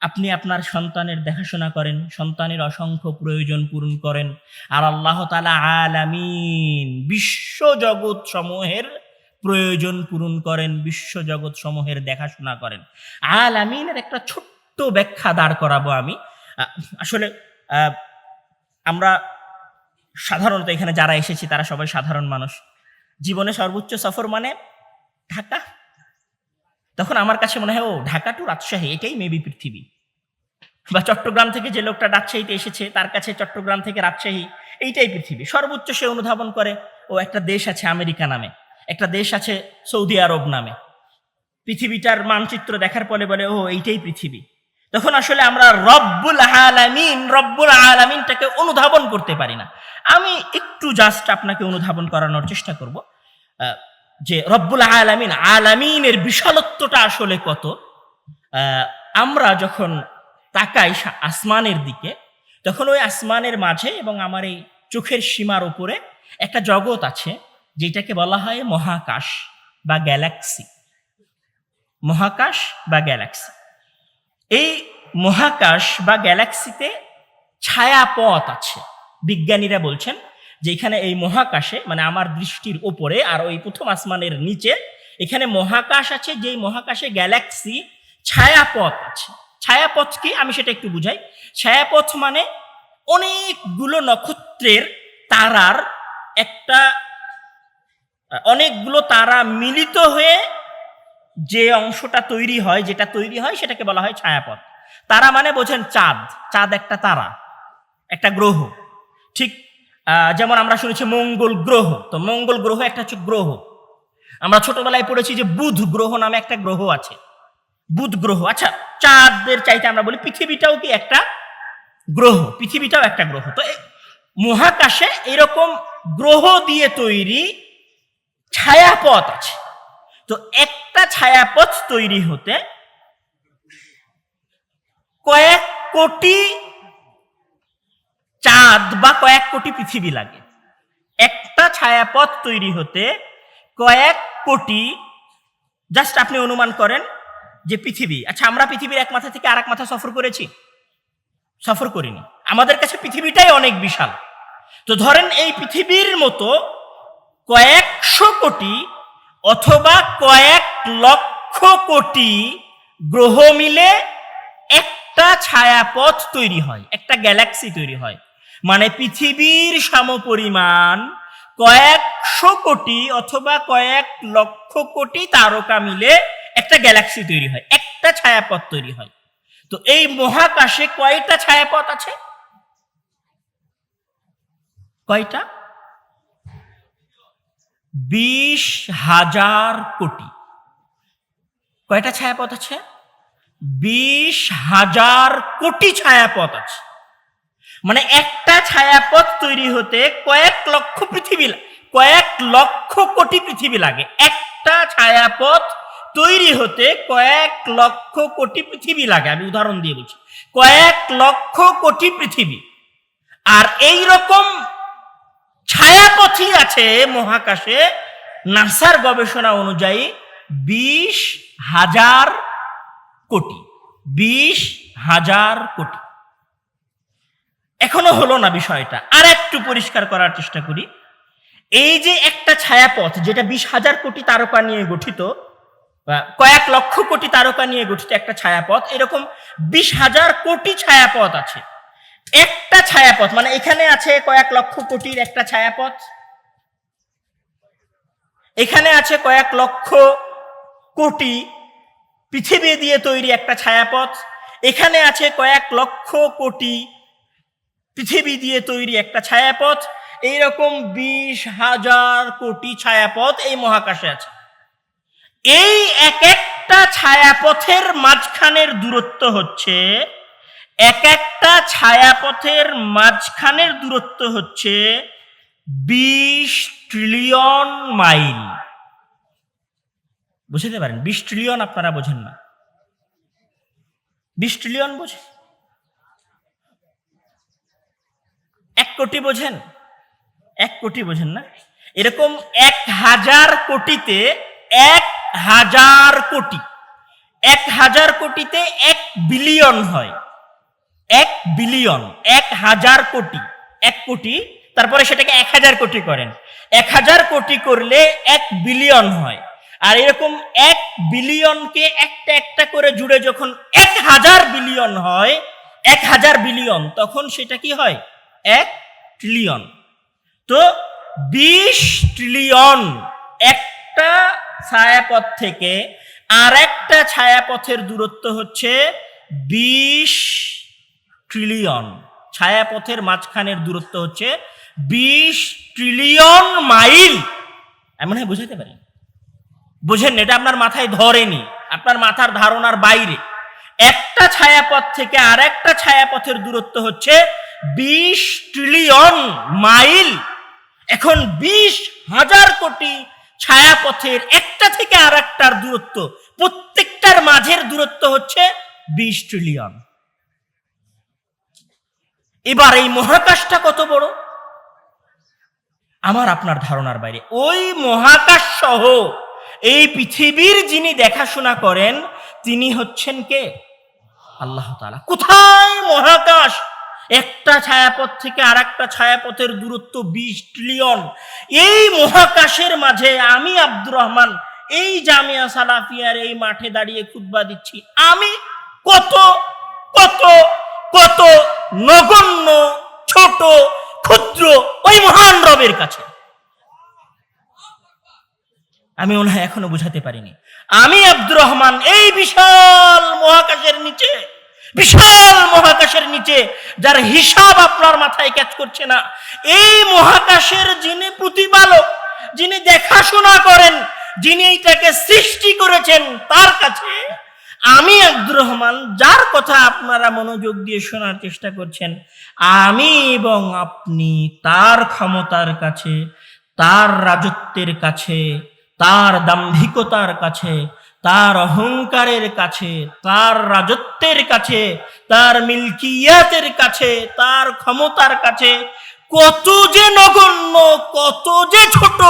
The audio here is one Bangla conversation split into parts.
আপনি আপনার সন্তানের দেখাশোনা করেন, সন্তানের অসংখ্য প্রয়োজন পূরণ করেন। আর আল্লাহ তালা আলামিন বিশ্ব জগৎ সমূহের প্রয়োজন পূরণ করেন বিশ্ব জগৎ সমূহের দেখাশোনা করেন। আলামিনের একটা ছোট্ট ব্যাখ্যা দাঁড় করাবো আমি। আসলে আমরা সাধারণত এখানে যারা এসেছি, তারা সবাই সাধারণ মানুষ। জীবনে সর্বোচ্চ সফর মানে ঢাকা। তখন আমার কাছে মনে হয়, ও, ঢাকা টু রাজশাহী, এটাই মেবি পৃথিবী। বা চট্টগ্রাম থেকে যে লোকটা রাজশাহীতে এসেছে, তার কাছে চট্টগ্রাম থেকে রাজশাহী, এইটাই পৃথিবী। সর্বোচ্চ সে অনুধাবন করে, ও, একটা দেশ আছে আমেরিকা নামে, একটা দেশ আছে সৌদি আরব নামে। পৃথিবীটার মানচিত্র দেখার পরে বলে, ও, এইটাই পৃথিবী। তখন আসলে আমরা রব্বুল আলামিন, রব্বুল আলামিনটাকে অনুধাবন করতে পারি না। আমি একটু জাস্ট আপনাকে অনুধাবন করানোর চেষ্টা করব। যে রব্বুল আলামিন আলামিনের বিশালত্বটা আসলে কত? আমরা যখন তাকাই আসমানের দিকে, তখন ওই আসমানের মাঝে এবং আমার এই চোখের সীমার উপরে একটা জগৎ আছে, যেটাকে বলা হয় মহাকাশ বা গ্যালাক্সি। মহাকাশ বা গ্যালাক্সি। এই মহাকাশ বা গ্যালাক্সিতে ছায়াপথ আছে। বিজ্ঞানীরা বলছেন যে এখানে এই মহাকাশে মানে আমার দৃষ্টির উপরে আর ওই প্রথম আসমানের নিচে, এখানে মহাকাশ আছে, যেই মহাকাশে গ্যালাক্সি ছায়াপথ আছে। ছায়াপথ কি? আমি সেটা একটু বুঝাই। ছায়াপথ মানে অনেকগুলো নক্ষত্রের তারার একটা, অনেকগুলো তারা মিলিত হয়ে যে অংশটা তৈরি হয়, যেটা তৈরি হয়, সেটাকে বলা হয় ছায়াপথ। তারা মানে বোঝেন চাঁদ। চাঁদ একটা তারা, একটা গ্রহ। ঠিক যেমন আমরা শুনেছি মঙ্গল গ্রহ। তো মঙ্গল গ্রহ একটা হচ্ছে গ্রহ। আমরা ছোটবেলায় পড়েছি যে বুধ গ্রহ নামে একটা গ্রহ আছে। বুধ গ্রহ। আচ্ছা চাঁদের চাইতে আমরা বলি পৃথিবীটাও কি একটা গ্রহ? পৃথিবীটাও একটা গ্রহ। তো মহাকাশে এরকম গ্রহ দিয়ে তৈরি ছায়াপথ আছে। তো একটা ছায়াপথ তৈরি হতে কয়েক কোটি চাঁদ বা কয়েক কোটি পৃথিবী লাগে। একটা ছায়াপথ তৈরি হতে কয়েক কোটি জাস্ট আপনি অনুমান করেন যে পৃথিবী। আচ্ছা আমরা পৃথিবীর এক মাথা থেকে আরেক মাথা সফর করেছি? সফর করিনি। আমাদের কাছে পৃথিবীটাই অনেক বিশাল। তো ধরেন এই পৃথিবীর মতো কয়েকশো কোটি অথবা কয়েক লক্ষ কোটি গ্রহ মিলে একটা ছায়াপথ তৈরি হয়, একটা গ্যালাক্সি তৈরি হয়। মানে পৃথিবীর সমপরিমাণ কয়েকশো কোটি অথবা কয়েক লক্ষ কোটি তারকা মিলে একটা গ্যালাক্সি তৈরি হয়, একটা ছায়াপথ তৈরি হয়। তো এই মহাকাশে কয়টা ছায়াপথ আছে? কয়টা? বিশ হাজার কোটি। কয়টা ছায়াপথ আছে? বিশ হাজার কোটি ছায়াপথ আছে। মানে একটা ছায়াপথ তৈরি হতে কয়েক লক্ষ পৃথিবী কয়েক লক্ষ কোটি পৃথিবী লাগে। একটা ছায়াপথ তৈরি হতে কয়েক লক্ষ কোটি পৃথিবী লাগে। আমি উদাহরণ দিয়ে বলছি। কয়েক লক্ষ কোটি পৃথিবী। আর এই রকম ছায়াপথই আছে মহাকাশে নাসার গবেষণা অনুযায়ী বিশ হাজার কোটি। বিশ হাজার কোটি। এখনও হলো না বিষয়টা। আর একটু পরিষ্কার করার চেষ্টা করি। এই যে একটা ছায়াপথ, যেটা বিশ হাজার কোটি তারকা নিয়ে গঠিত কয়েক লক্ষ কোটি তারকা নিয়ে গঠিত একটা ছায়াপথ, এরকম বিশ হাজার কোটি ছায়াপথ আছে। একটা ছায়াপথ মানে এখানে আছে কয়েক লক্ষ কোটির একটা ছায়াপথ। এখানে আছে কয়েক লক্ষ কোটি পৃথিবী দিয়ে তৈরি একটা ছায়াপথ। এখানে আছে কয়েক লক্ষ কোটি পৃথিবী দিয়ে তৈরি একটা ছায়াপথ, এইরকম বিশ হাজার কোটি ছায়াপথ এই মহাকাশে আছে। এই এক একটা ছায়াপথের মাঝখানের দূরত্ব হচ্ছে, এক একটা ছায়াপথের মাঝখানের দূরত্ব হচ্ছে বিশ ট্রিলিয়ন মাইল। বুঝতে পারেন? বিশ ট্রিলিয়ন আপনারা বোঝেন না। বিশ ট্রিলিয়ন বোঝেন কোটি বোঝেন? এক কোটি বোঝেন না? এরকম এক হাজার কোটিতে এক হাজার কোটি, এক হাজার কোটিতে এক বিলিয়ন হয়। এক বিলিয়ন, এক হাজার কোটি, এক কোটি, তারপরে সেটাকে এক হাজার কোটি করেন। এক হাজার কোটি করলে এক বিলিয়ন হয়। আর এরকম এক বিলিয়নকে একটা একটা করে জুড়ে যখন এক হাজার বিলিয়ন হয়, এক হাজার বিলিয়ন, তখন সেটা কি হয়? এক ট্রিলিয়ন তো বিশ ট্রিলিয়ন একটা ছায়াপথ থেকে আর একটা ছায়াপথের দূরত্ব হচ্ছে বিশ ট্রিলিয়ন ছায়াপথের মাঝখানের দূরত্ব হচ্ছে বিশ ট্রিলিয়ন মাইল এমন হয় বুঝাতে পারি। বুঝেন এটা আপনার মাথায় ধরেনি। আপনার মাথার ধারণার বাইরে। একটা ছায়াপথ থেকে আর একটা ছায়াপথের দূরত্ব হচ্ছে বিশ ট্রিলিয়ন মাইল এখন বিশ হাজার কোটি ছায়াপথের একটা থেকে আর একটার দূরত্ব, প্রত্যেকটার মাঝের দূরত্ব হচ্ছে বিশ ট্রিলিয়ন এবার এই মহাকাশটা কত বড়? আমার আপনার ধারণার বাইরে। ওই মহাকাশ সহ এই পৃথিবীর যিনি দেখাশোনা করেন, তিনি হচ্ছেন কে? আল্লাহ কোথায় মহাকাশ? একটা ছায়াপথ থেকে আর একটা ছায়াপথের দূরত্ব বিশ ট্রিলিয়ন এই মহাকাশের মাঝে আমি আব্দুর রহমান, এই জামিয়া সালাফিয়ার এই মাঠে দাঁড়িয়ে খুতবা দিচ্ছি। আমি কত কত কত নগণ্য, ছোট, ক্ষুদ্র ওই মহান রবের কাছে। আমি হয় এখনও বুঝাতে পারিনি। আমি আব্দুর রহমান, এই বিশাল মহাকাশের নিচে বিশাল মহাকাশের নিচে, যার হিসাব আপনার মাথায় ক্যাচ করছে না। এই মহাকাশের যিনি প্রতিপালক, যিনি দেখাশোনা করেন, যিনি এইটাকে সৃষ্টি করেছেন, তার কাছে আমি আব্দুর রহমান যার কথা আপনারা মনোযোগ দিয়ে শোনার চেষ্টা করছেন, আমি এবং আপনি তার ক্ষমতার কাছে, তার রাজত্বের কাছে, তার দাম্ভিকতার কাছে তার অহংকারের কাছে, তার রাজত্বের কাছে, তার মিল্কিয়াতের কাছে, তার ক্ষমতার কাছে কত যে নগণ্য, কত যে ছোট,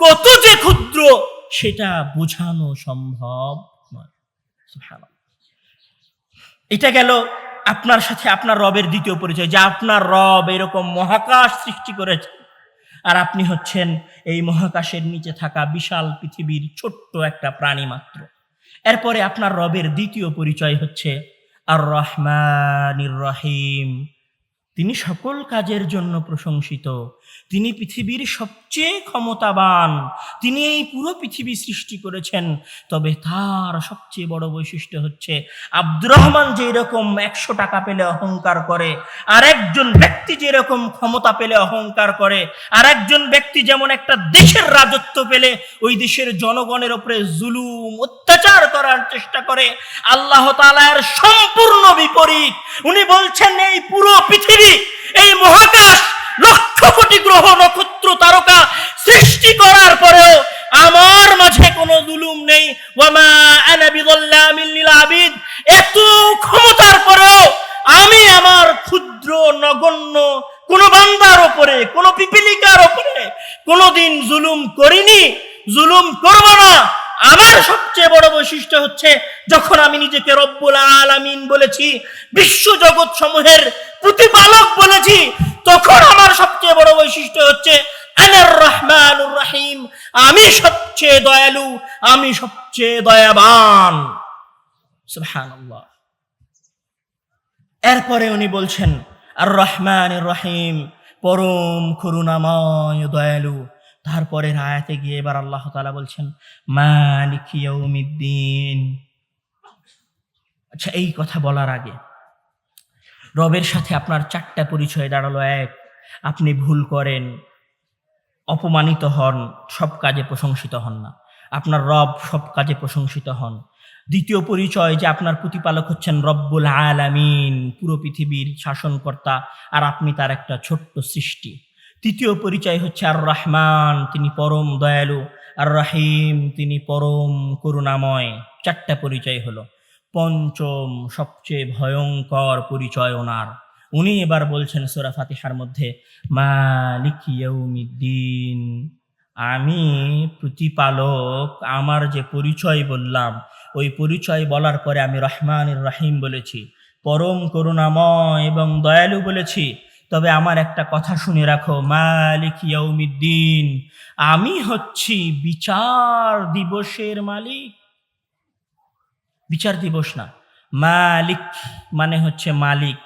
কত যে ক্ষুদ্র, সেটা বোঝানো সম্ভব নয়। এটা গেল আপনার সাথে, আপনার রবের দ্বিতীয় পরিচয়, যে আপনার রব এরকম মহাকাশ সৃষ্টি করেছে আর আপনি হচ্ছেন এই মহাকাশের নিচে থাকা বিশাল পৃথিবীর ছোট্ট একটা প্রাণী মাত্র। এরপরে আপনার রবের দ্বিতীয় পরিচয় হচ্ছে আর রহমানির রহিম। তিনি সকল কাজের জন্য প্রশংসিত। তিনি পৃথিবীর সবচেয়ে ক্ষমতাবান। তিনি এই পুরো পৃথিবী সৃষ্টি করেছেন। তবে তার সবচেয়ে বড় বৈশিষ্ট্য হচ্ছে, আব্দুর রহমান যেরকম একশো টাকা পেলে অহংকার করে আর একজন ব্যক্তি যেরকম ক্ষমতা পেলে অহংকার করে আর একজন ব্যক্তি যেমন একটা দেশের রাজত্ব পেলে, ওই দেশের জনগণের ওপরে জুলুম অত্যাচার করার চেষ্টা করে, আল্লাহ তালার সম্পূর্ণ বিপরীত। উনি বলছেন, এই পুরো পৃথিবী, এই মহাকাশ, লক্ষ কোটি গ্রহ নক্ষত্র তারকা সৃষ্টি করার পরেও আমার মাঝে কোনো জুলুম নেই। আবিদ। এত ক্ষমতার পরেও আমি আমার ক্ষুদ্র, নগণ্য, কোন বান্দার উপরে কোন পিপিলিকার ওপরে কোনোদিন জুলুম করিনি, জুলুম করব না। আমার সবচেয়ে বড় বৈশিষ্ট্য হচ্ছে যখন আমি নিজেকে রব্বুল আলামিন বলেছি, বিশ্ব জগৎ সমূহের প্রতিপালক বলেছি, তখন আমার সবচেয়ে বড় বৈশিষ্ট্য হচ্ছে আনার রহমানুর রহিম, আমি সবচেয়ে দয়ালু, আমি সবচেয়ে দয়াবান। সুবহানাল্লাহ। এরপরে উনি বলছেন, আর রহমান রহিম, পরম করুণাময় দয়ালু তারপরের আয়াতে গিয়ে এবার আল্লাহ তাআলা বলছেন, মালিক আচ্ছা এই কথা বলার আগে রবের সাথে আপনার চারটা পরিচয় দাঁড়াল। এক, আপনি ভুল করেন, অপমানিত হন, সব কাজে প্রশংসিত হন না। আপনার রব সব কাজে প্রশংসিত হন। দ্বিতীয় পরিচয় যে আপনার প্রতিপালক হচ্ছেন রব্বুল আলামিন, পুরো পৃথিবীর শাসনকর্তা, আর আপনি তার একটা ছোট্ট সৃষ্টি। তৃতীয় পরিচয় হচ্ছে আর রহমান তিনি পরম দয়ালু। আর রাহিম তিনি পরম করুণাময়। চারটা পরিচয় হলো। পঞ্চম, সবচেয়ে ভয়ঙ্কর পরিচয় ওনার। উনি এবার বলছেন সোরা ফাতিহার মধ্যে, মালিক ইয়াউমিদ্দিন, আমি প্রতিপালক, আমার যে পরিচয় বললাম, ওই পরিচয় বলার পরে আমি রহমান রাহিম বলেছি, পরম করুণাময় এবং দয়ালু বলেছি। তবে আমার একটা কথা শুনে রাখো, মালিক ইয়াউমিদ্দিন, আমি হচ্ছি বিচার দিবসের মালিক। বিচার দিবস না, মালিক মানে হচ্ছে মালিক,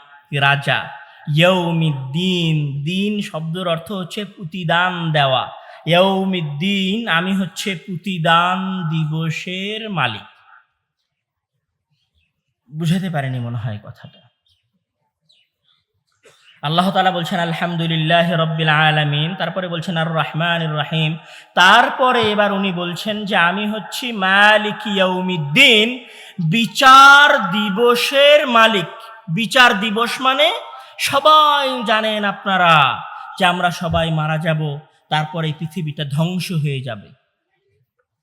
রাজা। ইয়ৌমিদ্দিন দিন শব্দের অর্থ হচ্ছে প্রতিদান দেওয়া। ইয়ৌমিদ্দিন আমি হচ্ছে প্রতিদান দিবসের মালিক। বুঝাতে পারেনি মনে হয় কথাটা। আল্লাহ তালা বলছেন, আলহামদুলিল্লাহ রব্বিল আলামিন। তারপরে বলছেন আর রহমান রাহিম। তারপরে এবার উনি বলছেন যে, আমি হচ্ছি মালিক ইয়াউমিদ্দিন, বিচার দিবসের মালিক। বিচার দিবস মানে সবাই জানেন আপনারা যে আমরা সবাই মারা যাব, তারপরে এই পৃথিবীটা ধ্বংস হয়ে যাবে।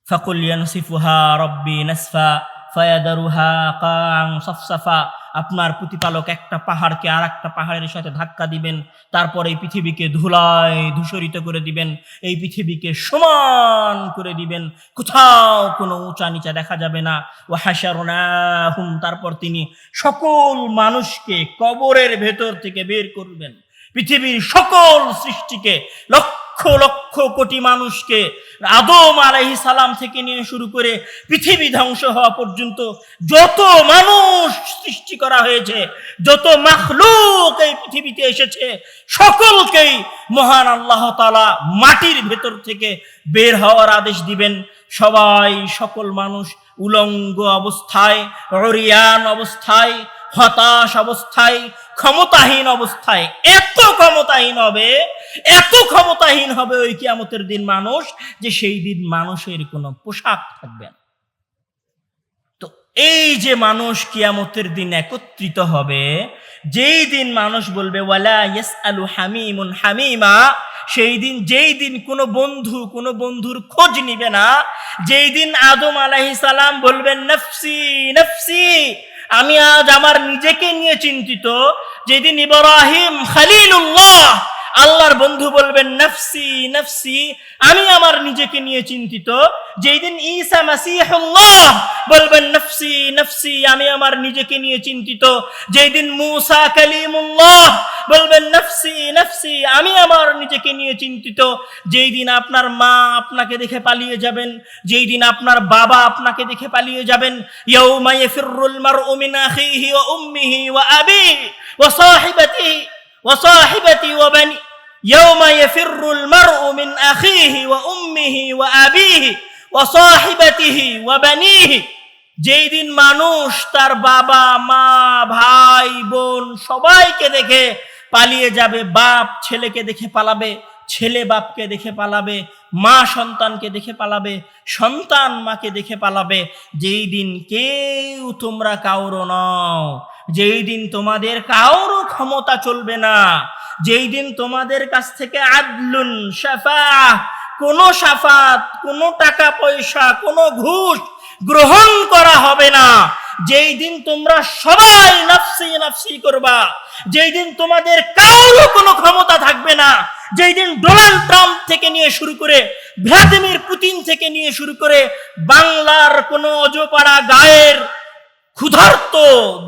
ফাকুল ইয়ানসিফুহা রব্বি নাসফা, ফায়াদারুহা কাং সফসাফা আপনার প্রতিপালক একটা পাহাড়কে আর একটা পাহাড়ের সাথে ধাক্কা দিবেন, তারপর এই পৃথিবীকে ধুলায় ধূসরিত করে দিবেন, এই পৃথিবীকে সমান করে দিবেন, কোথাও কোনো উঁচা নিচা দেখা যাবে না। ও হাসারুম তারপর তিনি সকল মানুষকে কবরের ভেতর থেকে বের করবেন। পৃথিবীর সকল সৃষ্টিকে লক্ষ লক্ষ লক্ষ কোটি মানুষকে আদম আলাহি সালাম থেকে নিয়ে শুরু করে পৃথিবী ধ্বংস হওয়া পর্যন্ত যত মানুষ সৃষ্টি করা হয়েছে, যত মাখলুক এই পৃথিবীতে এসেছে, সকলকেই মহান আল্লাহ তালা মাটির ভেতর থেকে বের হওয়ার আদেশ দিবেন। সবাই সকল মানুষ উলঙ্গ অবস্থায়, অরিয়ান অবস্থায়, হতাশ অবস্থায়, ক্ষমতাহীন অবস্থায়, এত ক্ষমতাহীন হবে এত ক্ষমতাহীন হবে ওই কিয়ামতের দিন মানুষ যে সেই দিন মানুষের কোনো পোশাক থাকবে না। তো এই যে মানুষ কিয়ামতের দিন একত্রিত হবে, যেই দিন মানুষ বলবে, ওয়ালা ইয়াস আলু হামিমুন হামিমা সেই দিন, যেই দিন কোনো বন্ধু, কোনো বন্ধুর খোঁজ নিবে না, যেই দিন আদম আলাহি সালাম বলবেন, নফসি নফসি, আমি আজ আমার নিজেকে নিয়ে চিন্তিত যেদিন ইব্রাহিম খালিলুল্লাহ আল্লাহর বন্ধু বলবেন, নফসি নফসি, আমি আমার নিজেকে নিয়ে চিন্তিত। যেই দিন ঈসা মাসিহুল্লাহ বলবেন, নফসি নফসি, আমি আমার নিজেকে নিয়ে চিন্তিত। যেই দিন মুসা কালিমুল্লাহ বলবেন, নফসি নফসি, আমি আমার নিজেকে নিয়ে চিন্তিত। যেই দিন আপনার মা আপনাকে দেখে পালিয়ে যাবেন যেই দিন আপনার বাবা আপনাকে দেখে পালিয়ে যাবেন, ইয়াউমা ইয়াফিরুল মারউ মিন আখিহি ওয়া উম্মিহি ওয়া আবিহি ওয়া সাহিবাতিহি ওয়া সাহিবাতি ওয়া বানি يوم يفر المرء من أخيه وأمه وأبيه وصاحبته وبنيه যেই দিন মানুষ তার বাবা মা ভাই বোন সবাইকে দেখে পালিয়ে যাবে বাপ ছেলেকে দেখে পালাবে ছেলে বাপকে দেখে পালাবে মা সন্তানকে দেখে পালাবে সন্তান মাকে দেখে পালাবে যেই দিন কেউ তোমরা কাউরো নও যেই দিন তোমাদের কাউরও ক্ষমতা চলবে না, যেই দিন তোমাদের কাছ থেকে আদলুন সাফা কোনো সাফাত, কোনো টাকা পয়সা, কোনো ঘুষ গ্রহণ করা হবে না। যেই দিন তোমরা সবাই নাফসি নাফসি করবা, যেই দিন তোমাদের কারও কোনো ক্ষমতা থাকবে না, যেই দিন ডোনাল্ড ট্রাম্প থেকে নিয়ে শুরু করে, ভ্লাদিমির পুতিন থেকে নিয়ে শুরু করে বাংলার কোনো অজপাড়া গায়ের ক্ষুধার্ত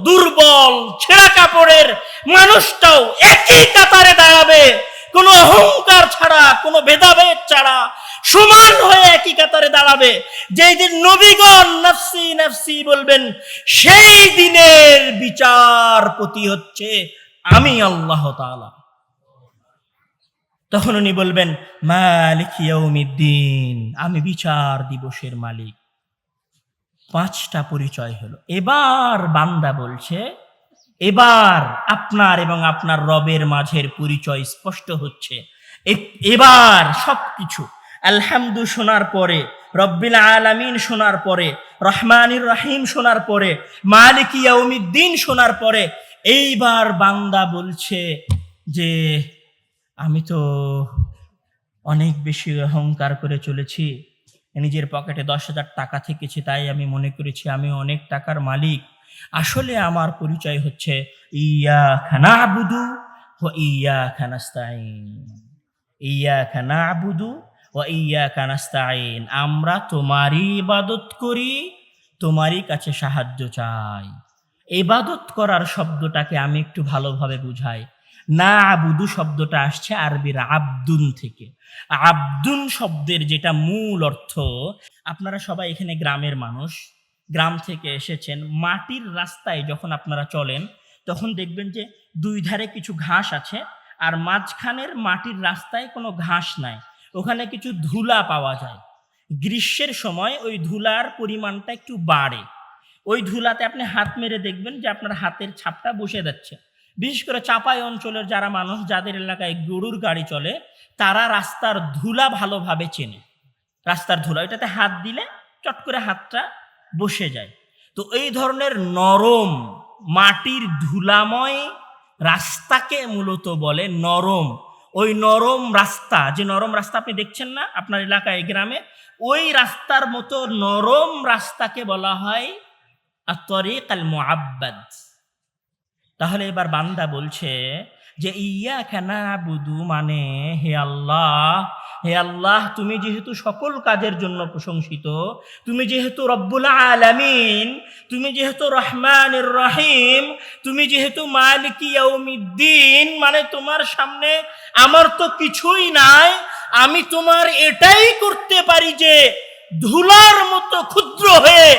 দুর্বল ছেঁড়া কাপড়ের মানুষটাও একই কাতারে দাঁড়াবে। কোনো অহংকার ছাড়া, কোনো ভেদাভেদ ছাড়া সমান হয়ে একই কাতারে দাঁড়াবে। যেই দিন নবীগণ নফসি নফসি বলবেন, সেই দিনের বিচারপতি হচ্ছে আমি আল্লাহ তাআলা। তখন উনি বলবেন, মালিক ইয়াউমিদ্দিন, আমি বিচার দিবসের মালিক। পাঁচটা পরিচয় হলো। এবার বান্দা বলছে, এবার আপনার এবং আপনার রবের মাঝের পরিচয় স্পষ্ট হচ্ছে। এবার সবকিছু। আলহামদু শোনার পরে, রব্বিল আলামিন শোনার পরে, রহমানির রহিম শোনার পরে, মালিক ইয়াউমিদ্দিন শোনার পরে, এইবার বান্দা বলছে যে, আমি তো অনেক বেশি অহংকার করে চলেছি। নিজের পকেটে দশ হাজার টাকা থেকেছে, তাই আমি মনে করেছি আমি অনেক টাকার মালিক। আসলে আমার পরিচয় হচ্ছে ইয়া খানা আবুদু ও ইয়া খানাস্তাইন ইয়া খানা আবুদু ও ইয়া কানাস্তাইন আমরা তোমারই ইবাদত করি, তোমারই কাছে সাহায্য চাই। এবাদত করার শব্দটাকে আমি একটু ভালোভাবে বুঝাই। না আবুদু শব্দটা আসছে আরবির আব্দুন থেকে। আব্দুন শব্দের যেটা মূল অর্থ, আপনারা সবাই এখানে গ্রামের মানুষ, গ্রাম থেকে এসেছেন, মাটির রাস্তায় যখন আপনারা চলেন, তখন দেখবেন যে দুই ধারে কিছু ঘাস আছে আর মাঝখানের মাটির রাস্তায় কোনো ঘাস নাই। ওখানে কিছু ধুলা পাওয়া যায়। গ্রীষ্মের সময় ওই ধুলার পরিমাণটা একটু বাড়ে। ওই ধুলাতে আপনি হাত মেরে দেখবেন যে আপনার হাতের ছাপটা বসে যাচ্ছে। বিশেষ করে চাপাই অঞ্চলের যারা মানুষ, যাদের এলাকায় গরুর গাড়ি চলে, তারা রাস্তার ধুলা ভালোভাবে চেনে। রাস্তার ধুলা, ওইটাতে হাত দিলে চট করে হাতটা বসে যায়। তো এই ধরনের নরম মাটির ধুলাময় রাস্তাকে মূলত বলে নরম। ওই নরম রাস্তা, যে নরম রাস্তা আপনি দেখছেন না, আপনার এলাকায়, গ্রামে, ওই রাস্তার মতো নরম রাস্তাকে বলা হয় আতরিক আল মুআব্বাদ তাহলে এবার বান্দা বলছে যে ইয়া খানা বুধু মানে হে আল্লাহ হে আল্লাহ, তুমি যেহেতু সকল কাজের জন্য প্রশংসিত, তুমি যেহেতু রব্বুল আলামিন, তুমি যেহেতু রহমান রহিম, তুমি যেহেতু মালিক ইয়াউমিদ্দিন মানে তোমার সামনে আমার তো কিছুই নাই, আমি তোমার এটাই করতে পারি যে, ধুলার মতো ক্ষুদ্র হয়ে,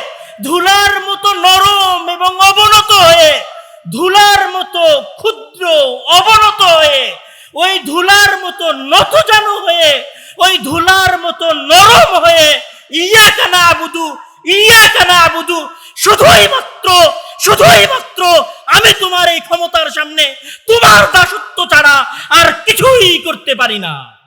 ধুলার মতো নরম এবং অবনত হয়ে ধুলার মতো ক্ষুদ্র অবনত হয়ে, ওই ধুলার মতো নতজানু হয়ে, ওই ধুলার মতো নরম হয়ে ইয়া কানা আবুদু ইয়া কানা আবুদু, শুধুই মাত্র শুধুই মাত্র আমি তোমার এই ক্ষমতার সামনে, তোমার দাসত্ব ছাড়া আর কিছুই করতে পারি না।